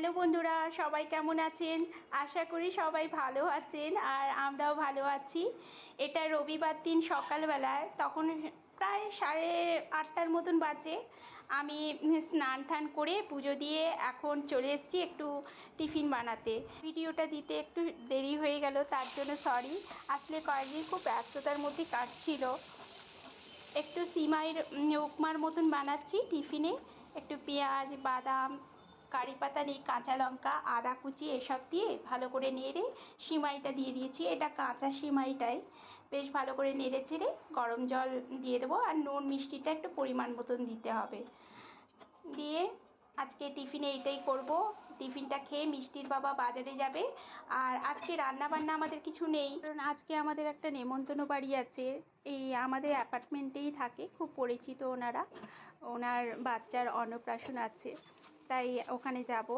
Hello বন্ধুরা, সবাই কেমন আছেন? আশা করি সবাই ভালো আছেন আর আমরাও ভালো আছি। এটা রবিবার দিন সকালবেলায়, তখন প্রায় সাড়ে আটটার মতন বাজে। আমি স্নান টান করে পুজো দিয়ে এখন চলে এসেছি একটু টিফিন বানাতে। ভিডিওটা দিতে একটু দেরি হয়ে গেল, তার জন্য সরি আসলে কয়েকদিন খুব ব্যস্ততার মধ্যে কাটছিল। একটু সিমাইয়ের উপমার মতন বানাচ্ছি টিফিনে। একটু পেঁয়াজ, বাদাম কারি পাতা নেই কাঁচা লঙ্কা, আদা কুচি এসব দিয়ে ভালো করে নেড়ে সিমাইটা দিয়ে দিয়েছি। এটা কাঁচা সিমাইটাই। বেশ ভালো করে নেড়ে চেড়ে গরম জল দিয়ে দেবো আর নুন মিষ্টিটা একটু পরিমাণ মতন দিতে হবে। দিয়ে আজকে টিফিনে এইটাই করব। টিফিনটা খেয়ে মিষ্টির বাবা বাজারে যাবে। আর আজকে রান্না বান্না আমাদের কিছু নেই। কারণ আজকে আমাদের একটা নেমন্তন্ন বাড়ি আছে। এই আমাদের অ্যাপার্টমেন্টেই থাকে। খুব পরিচিত ওনারা। ওনার বাচ্চার অন্নপ্রাশন আছে। তাই ওখানে যাব।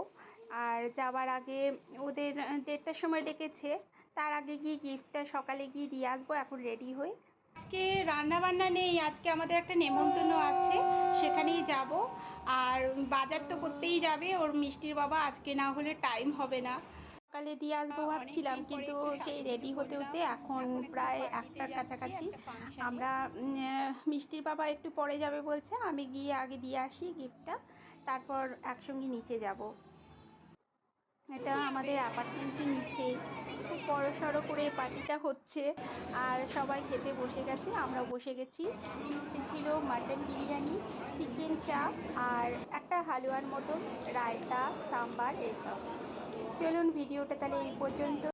আর যাওয়ার আগে ওদের দেড়টার সময় ডেকেছে। তার আগে গিয়ে গিফটটা সকালে গিয়ে দিয়ে আসব এখন রেডি হয়ে। আজকে রান্না বান্না নেই আজকে আমাদের একটা নেমন্তন্ন আছে সেখানেই যাব। আর বাজার তো করতেই যাবে ওর মিষ্টির বাবা আজকে না হলে টাইম হবে না। সকালে দিয়ে আসব ভাবছিলাম কিন্তু সেই রেডি হতে হতে এখন প্রায় একটার কাছাকাছি। আমরা মিষ্টির বাবা একটু পরে যাবে বলছে আমি গিয়ে আগে দিয়ে আসি গিফটটা তারপর একসঙ্গে নিচে যাব। এটা আমাদের অ্যাপার্টমেন্টের নিচে। খুব বড় সড়ো করে পার্টিটা হচ্ছে। আর সবাই খেতে বসে গেছে, আমরাও বসে গেছি। ছিল মাটন বিরিয়ানি, চিকেন চাপ আর একটা হালুয়ার মতন, রায়তা, সাম্বার, এসব। চলুন ভিডিওটা তাহলে এই পর্যন্ত।